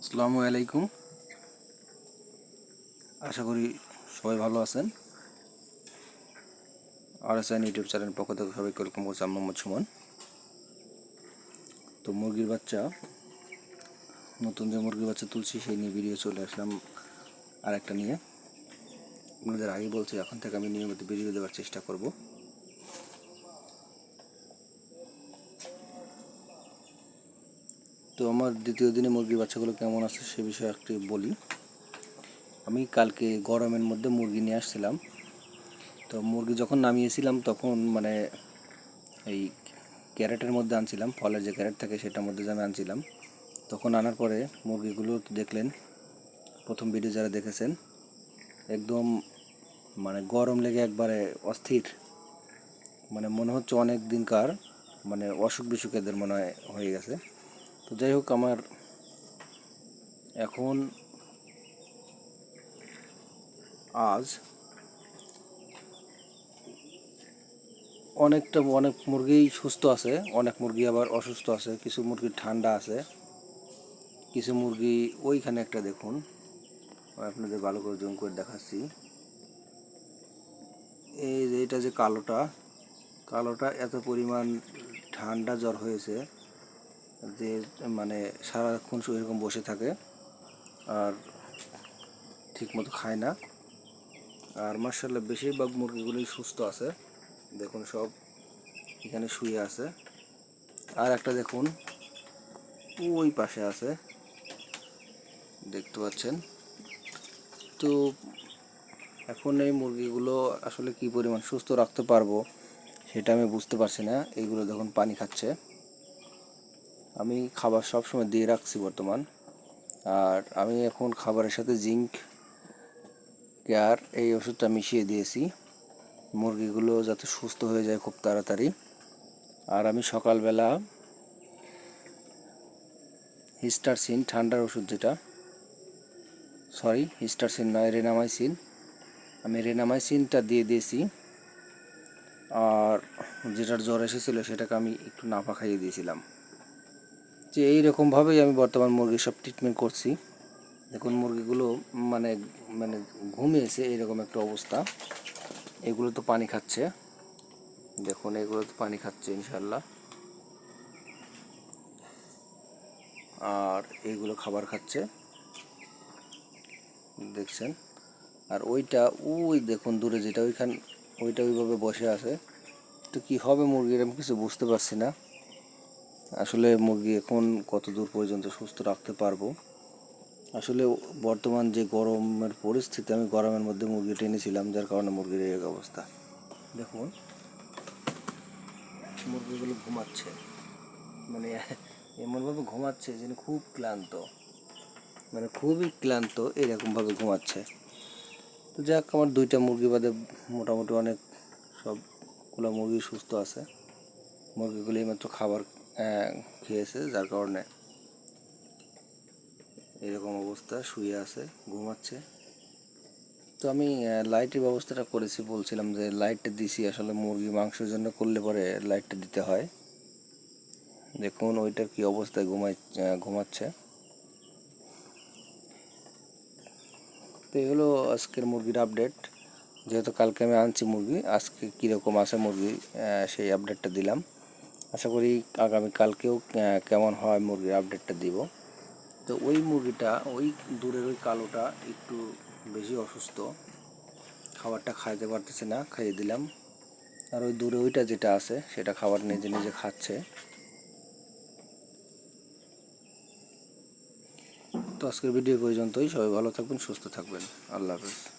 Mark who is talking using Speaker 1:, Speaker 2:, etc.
Speaker 1: আসসালামু আলাইকুম। আশা করি সবাই ভালো আছেন। আর এস ইউটিউব চ্যানেল পক্ষ থেকে সবাইকে ওয়েলকাম করছি আমি মোহাম্মদ সুমন। তো মুরগির বাচ্চা, নতুন যে মুরগির বাচ্চা তুলছি, সেই নিয়ে ভিডিও চলে আসলাম আর একটা নিয়ে। আপনাদের আগে বলছি, এখন থেকে আমি নিয়মিত ভিডিও দেওয়ার চেষ্টা করব। তো আমার দ্বিতীয় দিনে মুরগির বাচ্চাগুলো কেমন আছে সে বিষয়ে একটু বলি। আমি কালকে গরমের মধ্যে মুরগি নিয়ে আসছিলাম। তো মুরগি যখন নামিয়েছিলাম তখন মানে এই ক্যারেটের মধ্যে আনছিলাম, ফলের যে ক্যারেট থাকে সেটার মধ্যে আমি আনছিলাম। তখন আনার পরে মুরগিগুলো দেখলেন, প্রথম ভিডিও যারা দেখেছেন, একদম মানে গরম লেগে একবারে অস্থির। মানে মনে হচ্ছে অনেক দিনকার মানে অসুখ বিসুখ এদের মনে হয় হয়ে গেছে। তো যাই হোক, আমার এখন আজ অনেকটা, অনেক মুরগি সুস্থ আছে, অনেক মুরগি আবার অসুস্থ আছে, কিছু মুরগি ঠান্ডা আছে, কিছু মুরগি ওইখানে একটা দেখুন আপনাদের ভালো করে জুম করে দেখাচ্ছি। এই যে এটা যে কালোটা কালোটা এত পরিমাণ ঠান্ডা জ্বর হয়েছে যে মানে সারাক্ষণ এরকম বসে থাকে আর ঠিকমতো খায় না। আর মার্শাল্লাহ বেশিরভাগ মুরগিগুলোই সুস্থ আছে। দেখুন সব এখানে শুয়ে আছে। আর একটা দেখুন, ওই পাশে আছে। দেখতে পাচ্ছেন? তো এখন এই মুরগিগুলো আসলে কি পরিমাণ সুস্থ রাখতে পারব সেটা আমি বুঝতে পারছি না। এইগুলো দেখুন পানি খাচ্ছে। আমি খাবার সব সময় দিয়ে রাখছি বর্তমান। আর আমি এখন খাবারের সাথে জিঙ্ক, কেয়ার এই ওষুধটা মিশিয়ে দিয়েছি। মুরগিগুলো যাতে সুস্থ হয়ে যায় খুব তাড়াতাড়ি। আর আমি সকালবেলা হিস্টারসিন, ঠান্ডার ওষুধ যেটা, সরি, হিস্টারসিন নয়, রেনামাইসিন। আমি রেনামাইসিনটা দিয়ে দিয়েছি। আর যেটার জ্বর এসেছিল সেটাকে আমি একটু নাপা খাইয়ে দিয়েছিলাম। যে এই এইরকমভাবেই আমি বর্তমান মুরগির সব ট্রিটমেন্ট করছি। দেখুন, মুরগিগুলো মানে মানে ঘুমিয়েছে এরকম একটা অবস্থা। এগুলো তো পানি খাচ্ছে। দেখুন, এগুলো তো পানি খাচ্ছে ইনশাল্লাহ আর এইগুলো খাবার খাচ্ছে। দেখছেন? আর ওইটা, ওই দেখুন, দূরে যেটা, ওইখান, ওইটা ওইভাবে বসে আছে। তো কি হবে মুরগির, আমি কিছু বুঝতে পারছি না। আসলে মুরগি এখন কত দূর পর্যন্ত সুস্থ রাখতে পারব? আসলে বর্তমান যে গরমের পরিস্থিতি, আমি গরমের মধ্যে মুরগি টেনেছিলাম যার কারণে মুরগির এই অবস্থা। দেখুন, মুরগিগুলো ঘুমাচ্ছে। মানে এমনভাবে ঘুমাচ্ছে যেন খুব ক্লান্ত। মানে খুবই ক্লান্ত, এরকমভাবে ঘুমাচ্ছে। তো যাক, আমার দুইটা মুরগি বাদে মোটামুটি অনেক সবগুলো মুরগি সুস্থ আছে। মুরগিগুলো এইমাত্র খাবার খেয়েছে, যার কারণে এরকম অবস্থা, শুয়ে আছে, ঘুমাচ্ছে। তো আমি লাইটের ব্যবস্থাটা করেছি, বলছিলাম যে লাইটটা দিছি, আসলে মুরগি মাংসের জন্য করলে পরে লাইটটা দিতে হয়। দেখুন, ওইটার কি অবস্থায় ঘুমাই ঘুমাচ্ছে। তো এই হলো আজকের মুরগির আপডেট যেহেতু কালকে আমি আনছি মুরগি, আজকে কীরকম আছে মুরগি সেই আপডেটটা দিলাম। আশা করি আগামী কালকেও কেমন হয় মুরগির আপডেটটা দিব। তো ওই মুরগিটা, ওই দূরের ওই কালোটা একটু বেশি অসুস্থ। খাবারটা খাইতে পারতেছে না, খাইয়ে দিলাম। আর ওই দূরে ওইটা যেটা আছে, সেটা খাবার নিজে নিজে খাচ্ছে। তো আজকের ভিডিও পর্যন্তই। সবাই ভালো থাকবেন, সুস্থ থাকবেন। আল্লাহ হাফেজ।